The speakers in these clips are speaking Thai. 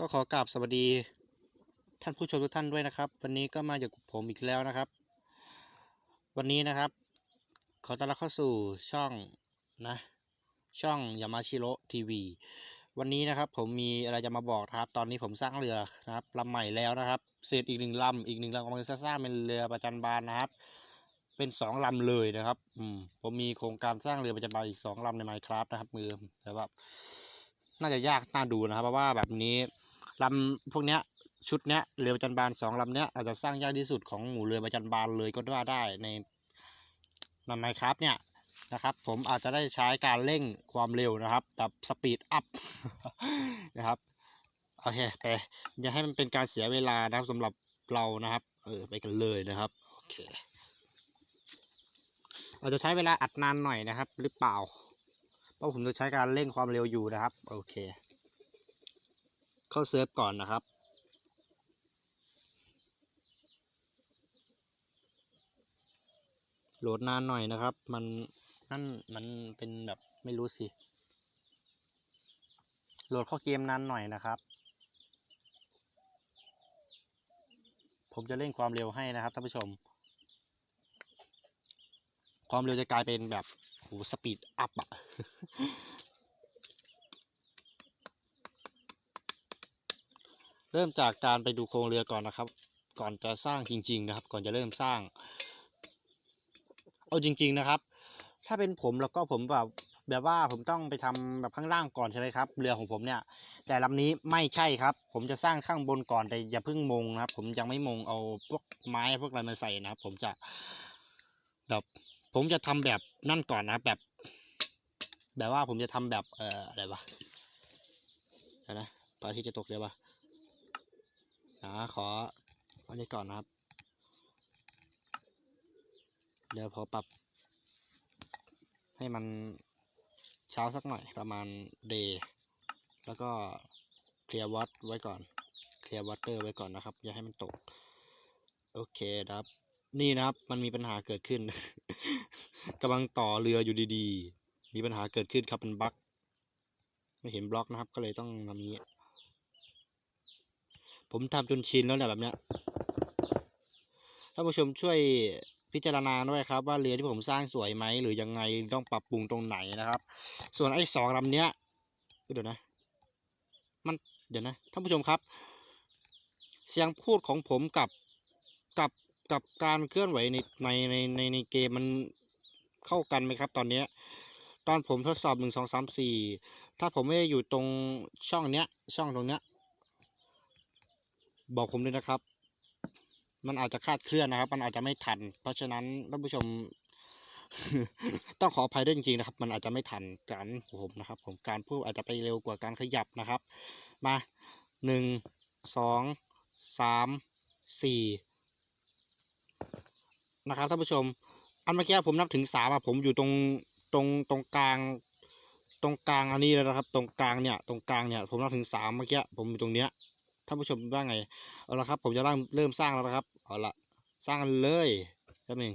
ก็ขอกราบสวัสดีท่านผู้ชมทุกท่านด้วยนะครับ วันนี้ก็มาอยู่กับผมอีกแล้วนะครับ วันนี้นะครับ ขอต้อนรับเข้าสู่ช่องนะ ช่องยามาชิโร่ทีวีวันนี้นะครับผมมีอะไรจะมาบอกครับ ตอนนี้ผมสร้างเรือนะครับลำใหม่แล้วนะครับ เสร็จอีกหนึ่งลำอีกหนึ่งลำกำลังจะสร้างเป็นเรือประจันบานนะครับ เป็นสองลำเลยนะครับ อืมผมมีโครงการสร้างเรือประจันบานอีกสองลำในไมค์ครับนะครับ มือแต่ว่าน่าจะยากน่าดูนะครับ เพราะว่าแบบนี้ ลำพวกเนี้ยชุดเนี้ยเรือประจันบานสองลำเนี้ยอาจจะสร้างยากที่สุดของหมู่เรือประจันบานเลยก็ว่าได้ในในไมค์ครับเนี่ยนะครับ ผมอาจจะได้ใช้การเร่งความเร็วนะครับ แบบสปีดอัพนะครับโอเคไปอย่าให้มันเป็นการเสียเวลานะครับสำหรับเรานะครับ เออไปกันเลยนะครับโอเคอาจจะใช้เวลาอัดนานหน่อยนะครับ หรือเปล่าเพราะผมจะใช้การเร่งความเร็วอยู่นะครับ โอเค เข้าเซิร์ฟก่อนนะครับ โหลดนานหน่อยนะครับ มันนั่นมันเป็นแบบไม่รู้สิ โหลดเข้าเกมนานหน่อยนะครับ ผมจะเร่งความเร็วให้นะครับท่านผู้ชม ความเร็วจะกลายเป็นแบบโหสปีดอัพอะ เริ่มจากการไปดูโครงเรือก่อนนะครับ ก่อนจะสร้างจริง ๆ นะครับ ก่อนจะเริ่มสร้าง เอาจริง ๆนะครับ ถ้าเป็นผมแล้วก็ผมแบบแบบว่าผมต้องไปทำแบบข้างล่างก่อนใช่ไหมครับ เรือของผมเนี่ย แต่ลำนี้ไม่ใช่ครับ ผมจะสร้างข้างบนก่อนแต่อย่าเพิ่งมงนะครับ ผมยังไม่มงเอาพวกไม้พวกอะไรมาใส่นะครับ ผมจะแบบผมจะทำแบบนั่นก่อนนะแบบ แบบว่าผมจะทำแบบเอ่ออะไรวะเดี๋ยวนะปลาที่จะตกเรือวะ อ่าขออันนี้ก่อนนะครับ เดี๋ยวพอปรับ ให้มันเช้าสักหน่อยประมาณเดย์แล้วก็เคลียร์วัตไว้ก่อน เคลียร์วัตเตอร์ไว้ก่อนนะครับ อย่าให้มันตก โอเคครับ นี่นะครับ มันมีปัญหาเกิดขึ้น กำลังต่อเรืออยู่ดีๆ มีปัญหาเกิดขึ้นครับเป็นบั๊กไม่เห็นบล็อกนะครับ ก็เลยต้องทำนี้ ผมทำจนชินแล้วเนี่ยแบบเนี้ยท่านผู้ชมช่วยพิจารณาด้วยครับ ว่าเรือที่ผมสร้างสวยไหมหรือยังไงต้องปรับปรุงตรงไหนนะครับ ส่วนไอ้สองลำเนี้ยเดี๋ยวนะ มันเดี๋ยวนะท่านผู้ชมครับ เสียงพูดของผมกับกับกับการเคลื่อนไหวในในในในในเกมมันเข้ากันไหมครับ ตอนเนี้ยตอนผมทดสอบหนึ่งสองสามสี่ถ้าผมไม่ได้อยู่ตรงช่องเนี้ย ช่องตรงเนี้ย บอกผมด้วยนะครับ มันอาจจะคาดเคลื่อนนะครับ มันอาจจะไม่ทัน เพราะฉะนั้นท่านผู้ชม ต้องขออภัยด้วยจริงๆนะครับ มันอาจจะไม่ทันการผมนะครับ ผมการพูดอาจจะไปเร็วกว่าการขยับนะครับ มาหนึ่งสองสามสี่นะครับท่านผู้ชม อันเมื่อกี้ผมนับถึงสามอะผมอยู่ตรงตรงตรงกลางตรงกลางอันนี้แล้วนะครับ ตรงกลางเนี่ย ตรงกลางเนี่ย ผมนับถึงสามเมื่อกี้ผมอยู่ตรงเนี้ย ท่านผู้ชมว่าไง เอาละครับ ผมจะเริ่มเริ่มสร้างแล้วนะครับ เอาละสร้างเลยแป๊บหนึง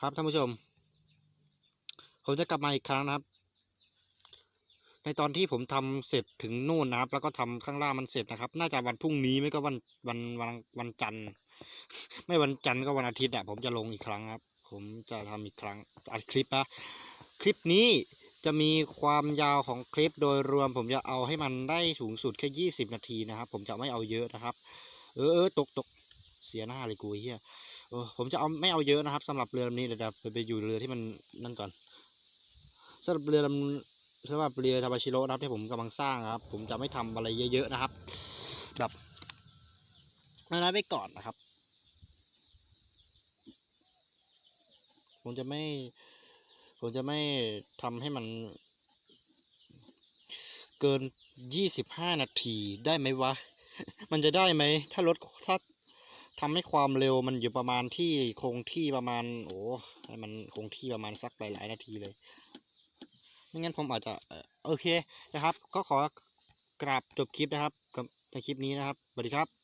ครับท่านผู้ชม ผมจะกลับมาอีกครั้งนะครับ ในตอนที่ผมทำเสร็จถึงนู่นนะครับ แล้วก็ทำข้างล่างมันเสร็จนะครับ น่าจะวันพรุ่งนี้ไม่ก็วันวันวันวันจันทร์ ไม่วันจันทร์ก็วันอาทิตย์อะผมจะลงอีกครั้งครับ ผมจะทำอีกครั้งอัดคลิปนะคลิปนี้ จะมีความยาวของคลิปโดยรวม ผมจะเอาให้มันได้สูงสุดแค่ยี่สิบนาทีนะครับ ผมจะไม่เอาเยอะนะครับ เออเออตกตกเสียหน้าเลยกูเฮียออผมจะเอาไม่เอาเยอะนะครับสำหรับเรือลำนี้เดี๋ยวไปไปอยู่เรือที่มันนั่นก่อนสำหรับเรือลำสำหรับเรือทาบาชิโร่นะครับที่ผมกำลังสร้างครับ ผมจะไม่ทำอะไรเยอะๆนะครับแบบนั้นไปก่อนนะครับ ผมจะไม่ ผมจะไม่ทำให้มัน เกินยี่สิบห้านาทีได้ไหมวะ มันจะได้ไหม ถ้ารถถ้าทำให้ความเร็วมันอยู่ประมาณที่คงที่ประมาณ โอ้ให้มันคงที่ประมาณสักหลายๆนาทีเลยไม่งั้นผมอาจจะโอเคนะครับ ก็ขอกราบจบคลิปนะครับกับในคลิปนี้นะครับสวัสดีครับ